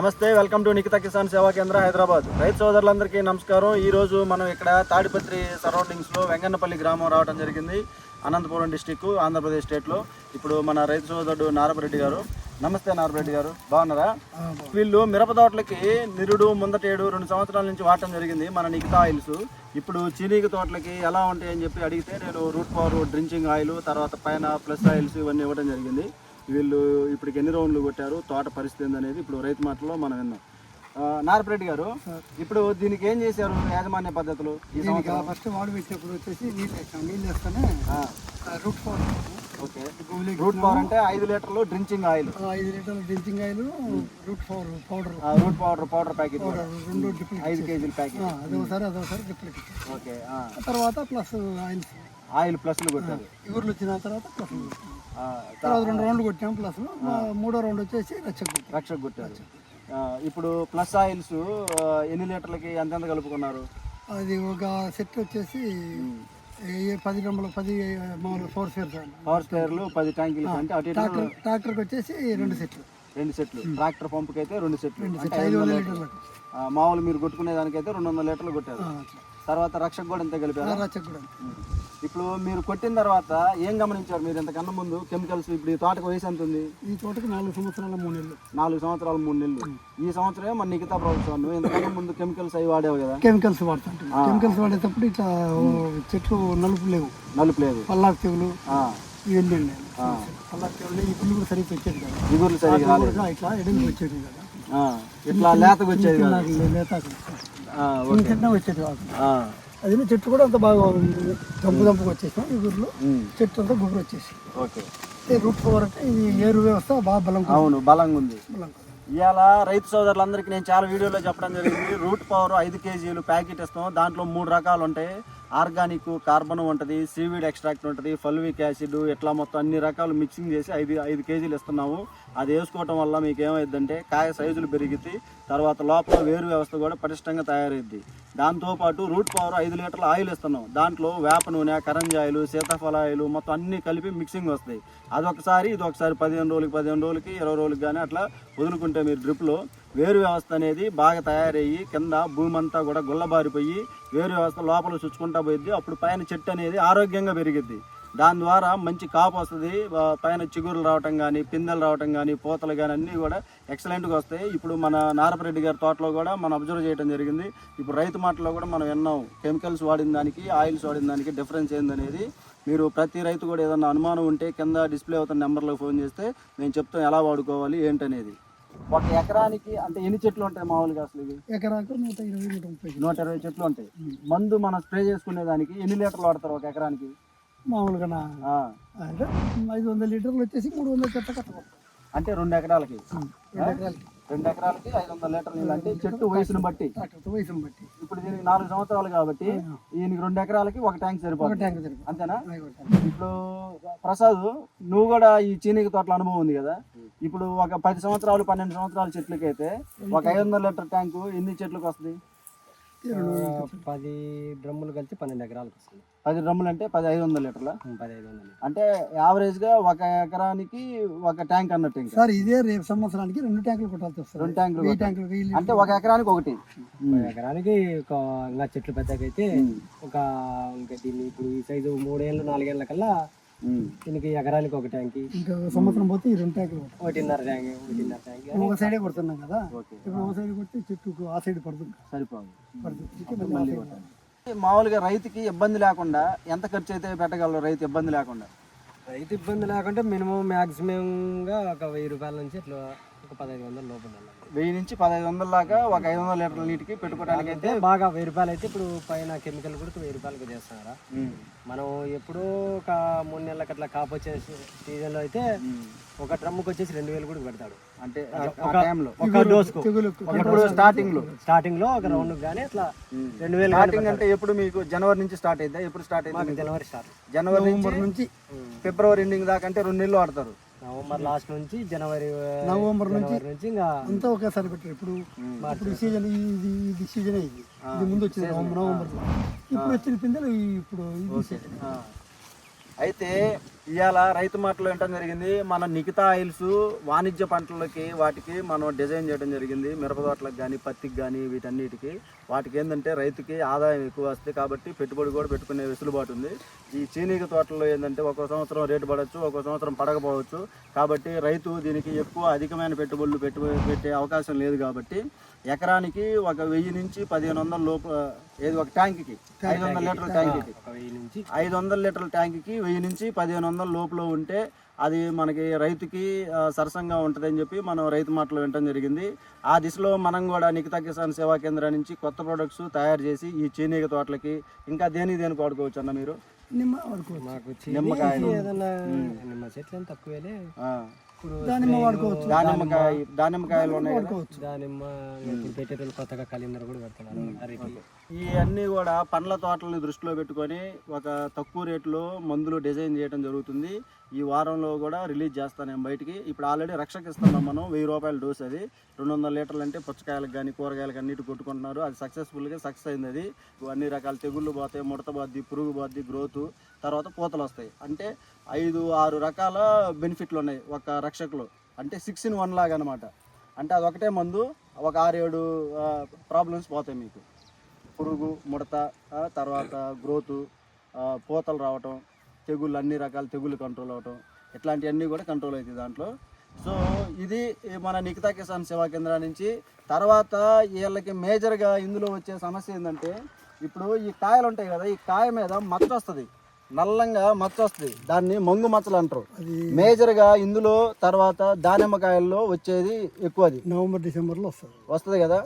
నమస్తే welcome to Nikhita Kisan సేవా కేంద్ర హైదరాబాద్. రైతు సోదరులందరికీ నమస్కారం. ఈ రోజు మనం ఇక్కడ తాడిపత్రి సరౌండింగ్స్లో వెంగన్నపల్లి గ్రామం రావడం జరిగింది. అనంతపురం డిస్టిక్ ఆంధ్రప్రదేశ్ స్టేట్లో. ఇప్పుడు మన రైతు సోదరుడు నారపరెడ్డి గారు. నమస్తే నారపరెడ్డి గారు. బాగున్నారా? వీళ్ళు మిరప తోటలకి నిరుడు ముందటేడు రెండు సంవత్సరాల నుంచి వాడటం జరిగింది మన నిఖిత ఆయిల్స్ ఇప్పుడు చీనీకి తోటలకి ఎలా ఉంటాయి అని చెప్పి అడిగితే నేను రూట్ పవర్ డ్రించింగ్ ఆయిల్ తర్వాత పైన ప్లస్ ఆయిల్స్ ఇవన్నీ ఇవ్వడం జరిగింది. వీళ్ళు ఇప్పటికి ఎన్ని రౌండ్లు కొట్టారు? తోట పరిస్థితి ఏందనేది ఇప్పుడు రైతు మాటలో మనం విన్నాం. నారపరెడ్డి గారు ఇప్పుడు దీనికి ఏం చేశారు యాజమాన్య పద్ధతులు ఫస్ట్ వాడు పెట్టినప్పుడు వచ్చేసి నీళ్ళు వేస్తాం. నీళ్ళు వేస్తానే root power okay. Root power అంటే ఐదు లీటర్లు డ్రించింగ్ ఆయిల్. ఐదు లీటర్ల drenching oil root power powder. Root powder powder packet. రెండు ఐదు కేజీల ప్యాకెట్. అదొకసారి అదొకసారి డిప్లీ ఓకే ఆ, తర్వాత ప్లస్ ఆయిల్స్. ఆయిల్ ప్లస్లు కొట్టారు. ఊర్లు వచ్చిన తర్వాత ప్లస్ తర్వాత రెండు రౌండ్లు కొట్టాం ప్లస్ మూడో రౌండ్ వచ్చేసి కొట్టాం. రక్షకు కొట్టారు. ఇప్పుడు ప్లస్ ఆయిల్స్ ఎన్ని లీటర్లకి ఎంతెంత కలుపుకున్నారు? అది ఒక సెట్ వచ్చేసి పది రంబల పది మామూలు ఫోర్ స్పేర్స్ పవర్ స్పేర్లు పది ట్యాంకులు అంటే అటు ట్రాక్టర్ ట్రాక్టర్కి వచ్చేసి రెండు సెట్లు. రెండు సెట్లు. ట్రాక్టర్ పంపుకి అయితే రెండు సెట్లు. మామూలు మీరు కొట్టుకునే దానికైతే రెండు వందల లీటర్లు కొట్టారు. తర్వాత రక్షకు కూడా ఇంత కలిపారు? రచ్చకు కూడా. ఇప్పుడు మీరు కొట్టిన తర్వాత ఏం గమనించారు? మీరు ఇంతకన్నా ముందు కెమికల్స్ ఇప్పుడు ఈ తోటకు వయసు ఎంత ఉంది? ఈ తోటకి నాలుగు సంవత్సరాల మూడు నెలలు. నాలుగు సంవత్సరాలు మూడు నెలలు. ఈ సంవత్సరమే మన నిఖితా ప్రభుత్వం ఇంతకన్నా ముందు కెమికల్స్ అవి వాడేవు కదా? కెమికల్స్ వాడుతుంటాం కెమికల్స్ వాడేటప్పుడు ఇట్లా చెట్లు నలుపు లేవు. నలుపు లేదు. పల్లాకు తెగులు ఇవన్నీ ఉన్నాయి. పల్లాకు తెగులు ఈ పుల్లు కూడా సరిగ్గా వచ్చేది కదా. జిగుర్లు సరిగా రాలేదు. కూడా ఇట్లా ఎడమికి వచ్చేది కదా. ఇట్లా లేతకు వచ్చేది లేతాకు వచ్చేది. అది చెట్టు కూడా అంత బాగా ఉంది. దంపు దంపుకు వచ్చేసాం ఈ ఊర్లో చెట్టు అంతా గుబురు వచ్చేసి ఓకే. రూట్ పవర్ అంటే ఇది ఏరు వ్యవస్థ బాగా బలం అవును బలంగా ఉంది. ఇవాళ రైతు సోదరులందరికీ నేను చాలా వీడియోలో చెప్పడం జరిగింది. రూట్ పవర్ ఐదు కేజీలు ప్యాకెట్ ఇస్తాం. దాంట్లో మూడు రకాలు ఉంటాయి. ఆర్గానిక్ కార్బన్ ఉంటుంది సీవీడ్ ఎక్స్ట్రాక్ట్ ఉంటుంది ఫల్విక్ యాసిడ్ ఇట్లా మొత్తం అన్ని రకాలు మిక్సింగ్ చేసి ఐదు ఐదు కేజీలు ఇస్తున్నాము. అది వేసుకోవటం వల్ల మీకు ఏమైందంటే కాయ సైజులు పెరిగిద్ది తర్వాత లోపల వేరు వ్యవస్థ కూడా పటిష్టంగా తయారైద్ది. దాంతోపాటు రూట్ పవర్ ఐదు లీటర్ల ఆయిల్ ఇస్తున్నాం. దాంట్లో వేప నూనె కరంజాయిలు సీతాఫలాయిలు సీతాఫల మొత్తం అన్ని కలిపి మిక్సింగ్ వస్తాయి. అదొకసారి ఇది ఒకసారి పదిహేను రోజులకి పదిహేను రోజులకి ఇరవై రోజులకి కానీ అట్లా వదులుకుంటే మీరు డ్రిప్లో వేరు వ్యవస్థ అనేది బాగా తయారయ్యి కింద భూమి అంతా కూడా గుల్లబారిపోయి వేరు వ్యవస్థ లోపల చుచ్చుకుంటా పోయిద్ది. అప్పుడు పైన చెట్టు అనేది ఆరోగ్యంగా పెరిగిద్ది. దాని ద్వారా మంచి కాపు వస్తుంది. పైన చిగురులు రావటం కానీ పిందెలు రావటం కానీ పూతలు కానీ అన్నీ కూడా ఎక్సలెంట్గా వస్తాయి. ఇప్పుడు మన నారపరెడ్డి గారి తోటలో కూడా మనం అబ్జర్వ్ చేయడం జరిగింది. ఇప్పుడు రైతు మాటలో కూడా మనం విన్నాం. కెమికల్స్ వాడిన దానికి ఆయిల్స్ వాడిన దానికి డిఫరెన్స్ ఏందనేది. మీరు ప్రతి రైతు కూడా ఏదన్నా అనుమానం ఉంటే కింద డిస్ప్లే అవుతున్న నెంబర్లో ఫోన్ చేస్తే మేము చెప్తాం ఎలా వాడుకోవాలి ఏంటనేది. ఒక ఎకరానికి అంటే ఎన్ని చెట్లు ఉంటాయి మామూలుగా అసలు ఇవి? ఎకరాకు నూట ఇరవై నూట ముప్పై నూట ఇరవై చెట్లు ఉంటాయి. మందు మనం స్ప్రే చేసుకునే దానికి ఎన్ని లీటర్లు వాడతారు ఒక ఎకరానికి? మామూలుగా అంటే ఐదు వందల లీటర్లు వచ్చేసి మూడు వందల చెట్ల కట్టడం అంటే రెండు ఎకరాలకి? రెండు ఎకరాలకి. ఐదు వందల లీటర్ల నీళ్ళు. అంటే చెట్టు వయసును బట్టి. వయసును బట్టి. ఇప్పుడు దీనికి నాలుగు సంవత్సరాలు కాబట్టి ఈయనకి రెండు ఎకరాలకి ఒక ట్యాంక్ సరిపోతుంది. అంతేనా? ఇప్పుడు ప్రసాద్ నువ్వు కూడా ఈ చీనిక తోటల అనుభవం ఉంది కదా? ఇప్పుడు ఒక పది సంవత్సరాలు పన్నెండు సంవత్సరాల చెట్లకి అయితే ఒక ఐదు వందల లీటర్ ట్యాంకు ఎన్ని చెట్లకు వస్తుంది? పది డ్రమ్ములు కలిసి పన్నెండు ఎకరాలకు వస్తుంది. పది డ్రమ్ములు అంటే పది ఐదు వందల లీటర్ల? పదిహేను వందలు. అంటే యావరేజ్గా ఒక ఎకరానికి ఒక ట్యాంక్ అన్నట్టు ఇంకా. సార్ ఇదే రేపు సంవత్సరానికి రెండు ట్యాంకులు కొట్టాల్సి వస్తుంది. రెండు ట్యాంకులు ట్యాంకులు అంటే ఒక ఎకరానికి ఒకటి. ఎకరానికి ఒక ఇంకా చెట్లు పెద్దగా అయితే ఒక ఇంకా దీన్ని ఇప్పుడు ఈ సైజు మూడేళ్ళు నాలుగేళ్ళ కల్లా. దీనికి ఎకరానికి ఒక ట్యాంకి. ఇంకా సంవత్సరం పోతే ఈ రెండు ట్యాంకులు ఒకటిన్నర ట్యాంక్ ఒకటిన్నర ట్యాంక్. ఒక సైడే కొడుతున్నాం కదా. ఇప్పుడు ఒక సైడ్ కొట్టి చెట్టుకు ఆ సైడ్ పడుతుంది. సరిపోదు. మామూలుగా రైతుకి ఇబ్బంది లేకుండా ఎంత ఖర్చు అయితే పెట్టగలరు రైతు ఇబ్బంది లేకుండా? రైతు ఇబ్బంది లేకుంటే మినిమం మ్యాక్సిమంగా ఒక వెయ్యి రూపాయల నుంచి ఇట్లా ఒక పదహైదు వందల లోపల. వెయ్యి నుంచి పదహైదు వందల దాకా ఒక ఐదు వందల లీటర్ల నీటికి పెట్టుకోవడానికి అయితే అయితే బాగా వెయ్యి రూపాయలు అయితే ఇప్పుడు పైన కెమికల్ కూడా వెయ్యి రూపాయలకు చేస్తున్నారా మనం ఎప్పుడూ ఒక మూడు నెలలకు అట్లా కాపు వచ్చే సీజన్లో అయితే ఒక డ్రమ్ముకి వచ్చేసి రెండు వేలు కూడా పెడతాడు. అంటే ఆ టైంలో. ఒక డోస్కు. తెగులుకు ఇప్పుడు స్టార్టింగ్లో స్టార్టింగ్లో ఒక రౌండ్ కానీ అట్లా రెండు వేలు స్టార్టింగ్ అంటే ఎప్పుడు మీకు జనవరి నుంచి స్టార్ట్ అయిందా? ఎప్పుడు స్టార్ట్ అయింది జనవరి స్టార్ట్. జనవరి నుంచి ఫిబ్రవరి ఎండింగ్ దాకా అంటే రెండు నెలలు ఆడతారు నవంబర్ లాస్ట్ నుంచి జనవరి నవంబర్ నుంచి నుంచి ఇంకా అంతా ఒకేసారి పెట్టారు. ఇప్పుడు ఇప్పుడు సీజన్ ఇది ఇది సీజన్ ఇది. ఇది ముందు వచ్చింది నవంబర్ నవంబర్ ఇప్పుడు వచ్చిన పిందెలు ఇప్పుడు ఇది సీజన్. అయితే ఇవాళ రైతు మాటలు వినటం జరిగింది. మన నికితా ఆయిల్స్ వాణిజ్య పంటలకి వాటికి మనం డిజైన్ చేయడం జరిగింది. మిరప తోటలకు కానీ పత్తికి కానీ వీటన్నిటికి. వాటికి ఏంటంటే రైతుకి ఆదాయం ఎక్కువ వస్తుంది కాబట్టి పెట్టుబడి కూడా పెట్టుకునే వెసులుబాటు ఉంది. ఈ చీనీగ తోటల్లో ఏంటంటే ఒక సంవత్సరం రేటు పడవచ్చు ఒక సంవత్సరం పడకపోవచ్చు. కాబట్టి రైతు దీనికి ఎక్కువ అధికమైన పెట్టుబడులు పెట్టు పెట్టే అవకాశం లేదు కాబట్టి ఎకరానికి ఒక వెయ్యి నుంచి పదిహేను వందల లోపు ఏది ఒక ట్యాంక్కి? ఐదు వందల లీటర్ల ట్యాంక్కి. ఐదు వందల లీటర్ల ట్యాంక్కి వెయ్యి నుంచి పదిహేను వందల లోపల ఉంటే అది మనకి రైతుకి సరసంగా ఉంటుందని చెప్పి మనం రైతు మాటలు వినటం జరిగింది. ఆ దిశలో మనం కూడా నిఖితా కిసాన్ సేవా కేంద్రం నుంచి కొత్త ప్రొడక్ట్స్ తయారు చేసి ఈ చీనీగ తోటలకి ఇంకా దేని దేనికి వాడుకోవచ్చు అన్న మీరు? నిమ్మ ఏదన్నా నిమ్మ చెట్లు తక్కువేలే. దానిమ్మ వాడుకోవచ్చు. దానిమ్మకాయ దానిమ్మకాయలు ఉన్నాయి దానిమ్మ ఇప్పుడు పెట్టేటోళ్ళు కొత్తగా కలిందరు కూడా పెడుతున్నారు అరటి ఈ అన్నీ కూడా పండ్ల తోటలని దృష్టిలో పెట్టుకొని ఒక తక్కువ రేట్లో మందులు డిజైన్ చేయడం జరుగుతుంది. ఈ వారంలో కూడా రిలీజ్ చేస్తాను నేను బయటికి. ఇప్పుడు ఆల్రెడీ రక్షక ఇస్తున్నాం మనం వెయ్యి రూపాయల డోస్ అది. రెండు వందల లీటర్లు అంటే పుచ్చకాయలకు కానీ కూరగాయలకు అన్నిటి కొట్టుకుంటున్నారు. అది సక్సెస్ఫుల్గా సక్సెస్ అయింది అది. అన్ని రకాల తెగుళ్ళు పోతాయి ముడత పోద్ది పురుగు పోద్ది గ్రోత్ తర్వాత పూతలు వస్తాయి. అంటే ఐదు ఆరు రకాల బెనిఫిట్లు ఉన్నాయి ఒక రక్షకులు. అంటే సిక్స్ ఇన్ వన్ లాగా అనమాట అంటే అది ఒకటే మందు ఒక ఆరేడు ప్రాబ్లమ్స్ పోతాయి మీకు. పురుగు ముడత తర్వాత గ్రోతు పూతలు రావటం తెగుళ్ళు అన్ని రకాల తెగుళ్ళు కంట్రోల్ అవటం ఇట్లాంటివన్నీ కూడా కంట్రోల్ అవుతాయి దాంట్లో. సో ఇది మన నిఖితా కిసాన్ సేవా కేంద్రం నుంచి. తర్వాత వీళ్ళకి మేజర్గా ఇందులో వచ్చే సమస్య ఏంటంటే ఇప్పుడు ఈ కాయలు ఉంటాయి కదా ఈ కాయ మీద మచ్చ వస్తుంది. నల్లంగా మచ్చ వస్తుంది. దాన్ని మంగు మచ్చలు అంటారు. అది మేజర్గా ఇందులో తర్వాత దానిమ్మకాయల్లో వచ్చేది ఎక్కువ అది. నవంబర్ డిసెంబర్లో వస్తుంది. వస్తుంది కదా.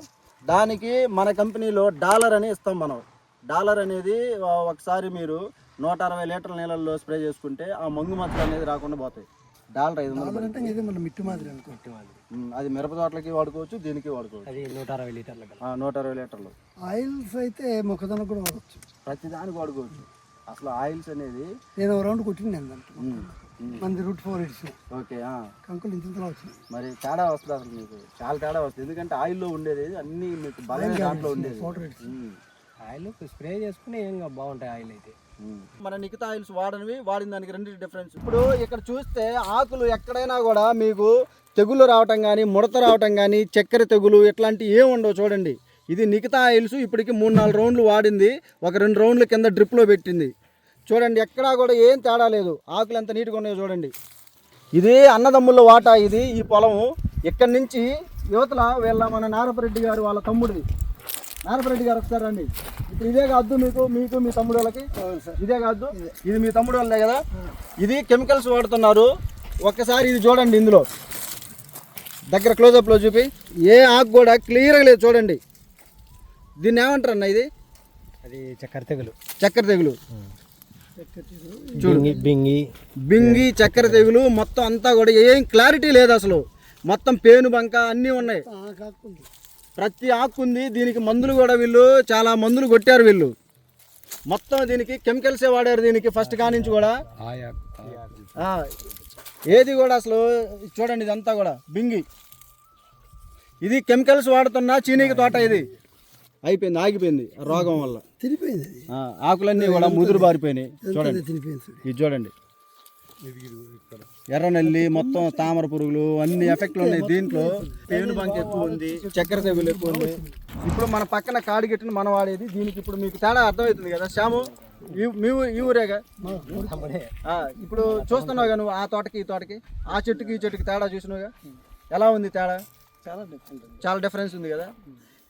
దానికి మన కంపెనీలో డాలర్ అని ఇస్తాం మనం. డాలర్ అనేది ఒకసారి మీరు నూట అరవై లీటర్ల నీళ్ళల్లో స్ప్రే చేసుకుంటే ఆ మంగు మచ్చలు అనేది రాకుండా పోతాయి. డాలర్ ఐదు వందలు అంటే ఇది మన మిట్టు మాదిరి అనుకో. అది మిరప తోటలకి వాడుకోవచ్చు దీనికి వాడుకోవచ్చు. అది నూట అరవై లీటర్ల నూట అరవై లీటర్లు. ఆయిల్స్ అయితే మొక్కజొన్న కూడా వాడచ్చు. ప్రతి దానికి వాడుకోవచ్చు. అసలు ఆయిల్స్ అనేది నేను ఒక రౌండ్ కొట్టింది మనది రూట్ ఫోర్ ఓకే ఆ. కంకులు ఇంత వచ్చినాయి మరి తేడా వస్తుంది అసలు మీకు. చాలా తేడా వస్తుంది. ఎందుకంటే ఆయిల్లో ఉండేది అన్ని మీకు బలమైన దాంట్లో ఉండేది. ఆయిల్ స్ప్రే చేసుకుని ఏం బాగుంటాయి ఆయిల్ అయితే. మన నిఖితా ఆయిల్స్ వాడనివి వాడిన దానికి రెండు డిఫరెన్స్ ఇప్పుడు ఇక్కడ చూస్తే ఆకులు ఎక్కడైనా కూడా మీకు తెగులు రావటం కానీ ముడత రావటం కానీ చక్కెర తెగులు ఇట్లాంటివి ఏమి ఉండవు చూడండి. ఇది నిఖితా ఆయిల్స్ ఇప్పటికి మూడు నాలుగు రౌండ్లు వాడింది. ఒక రెండు రౌండ్ల కింద డ్రిప్లో పెట్టింది. చూడండి ఎక్కడా కూడా ఏం తేడా లేదు. ఆకులు ఎంత నీట్గా ఉన్నాయో చూడండి. ఇది అన్నదమ్ముల వాటా ఇది ఈ పొలము. ఇక్కడి నుంచి యువతల వీళ్ళ మన నారపరెడ్డి గారు వాళ్ళ తమ్ముడిది. నారపరెడ్డి గారు ఒకసారి రండి. ఇప్పుడు ఇదే కాదు మీకు మీకు మీ తమ్ముడు వాళ్ళకి ఇదే కాదు ఇది. మీ తమ్ముడు వాళ్ళే కదా? ఇది కెమికల్స్ వాడుతున్నారు. ఒక్కసారి ఇది చూడండి ఇందులో. దగ్గర క్లోజప్లో చూపి. ఏ ఆకు కూడా క్లియర్గా లేదు చూడండి. దీన్ని ఏమంటారు అన్న ఇది? అది చక్కెర తెగులు. చక్కెర తెగులు. బింగి బింగి. బింగి చక్కెర తెగులు మొత్తం అంతా కూడా ఏం క్లారిటీ లేదు అసలు. మొత్తం పేను బంక అన్నీ ఉన్నాయి. ప్రతి ఆకు ఉంది దీనికి మందులు కూడా వీళ్ళు చాలా మందులు కొట్టారు వీళ్ళు. మొత్తం దీనికి కెమికల్సే వాడారు దీనికి ఫస్ట్ కానించి కూడా? ఏది కూడా అసలు చూడండి ఇదంతా కూడా బింగి. ఇది కెమికల్స్ వాడుతున్న చీనీకి తోట ఇది. అయిపోయింది ఆగిపోయింది రోగం వల్ల. ఆ, ఆకులన్నీ కూడా ముదురు బారిపోయినాయి చూడండి. ఇది చూడండి. ఎర్రనల్లి మొత్తం తామర పురుగులు అన్ని ఎఫెక్ట్లు ఉన్నాయి. దీంట్లో పేను బంక్ ఎక్కువ ఉంది చక్కెర తెగులు ఎక్కువ ఉంది. ఇప్పుడు మన పక్కన కాడిగెట్టిన మనం వాడేది. దీనికి ఇప్పుడు మీకు తేడా అర్థమవుతుంది కదా. శ్యాము మీ ఈ ఊరేగా? ఇప్పుడు చూస్తున్నావుగా నువ్వు ఆ తోటకి ఈ తోటకి. ఆ చెట్టుకి ఈ చెట్టుకి తేడా చూసినావుగా? ఎలా ఉంది తేడా? చాలా డిఫరెంట్ చాలా డిఫరెన్స్ ఉంది కదా.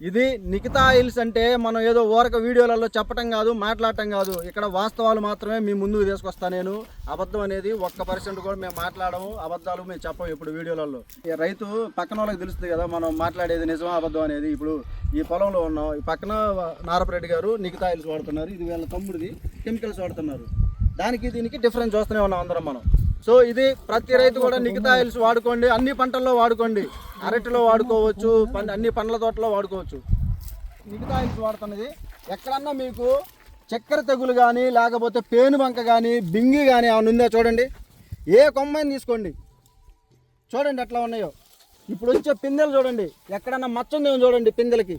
ఇది నిఖితా ఆయిల్స్ అంటే మనం ఏదో ఊరక వీడియోలలో చెప్పటం కాదు మాట్లాడటం కాదు. ఇక్కడ వాస్తవాలు మాత్రమే మీ ముందుకు తీసుకొస్తా నేను. అబద్ధం అనేది ఒక్క పర్సెంట్ కూడా మేము మాట్లాడము అబద్ధాలు మేము చెప్పము ఇప్పుడు వీడియోలలో. ఈ రైతు పక్కన వాళ్ళకి తెలుస్తుంది కదా మనం మాట్లాడేది నిజమా అబద్ధం అనేది. ఇప్పుడు ఈ పొలంలో ఉన్నాం ఈ పక్కన నారపరెడ్డి గారు నిఖితా ఆయిల్స్ వాడుతున్నారు. ఇది వీళ్ళ తమ్ముడిది కెమికల్స్ వాడుతున్నారు. దానికి దీనికి డిఫరెన్స్ చూస్తూనే ఉన్నాం అందరం మనం. సో ఇది ప్రతి రైతు కూడా నిఖితా ఆయిల్స్ వాడుకోండి. అన్ని పంటల్లో వాడుకోండి. అరటిలో వాడుకోవచ్చు అన్ని పండ్ల తోటలో వాడుకోవచ్చు. మిగతా ఆయిల్స్ వాడుతున్నది. ఎక్కడన్నా మీకు చక్కెర తెగులు కానీ లేకపోతే పేను బంక కానీ బింగి కానీ ఏమైనా ఉందా చూడండి. ఏ కొమ్మని తీసుకోండి. చూడండి ఎట్లా ఉన్నాయో. ఇప్పుడు వచ్చే పిందెలు చూడండి. ఎక్కడన్నా మచ్చ ఉందేమో చూడండి పిందెలకి.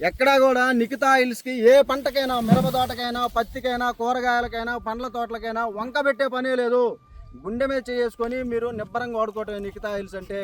ఎక్కడా కూడా నికితా ఏ పంటకైనా మిరప తోటకైనా పత్తికైనా కూరగాయలకైనా పండ్ల తోటలకైనా వంక పెట్టే పనే లేదు. గుండె మీద చేసుకొని మీరు నిబ్బరంగా వాడుకోవటం నికితా అంటే.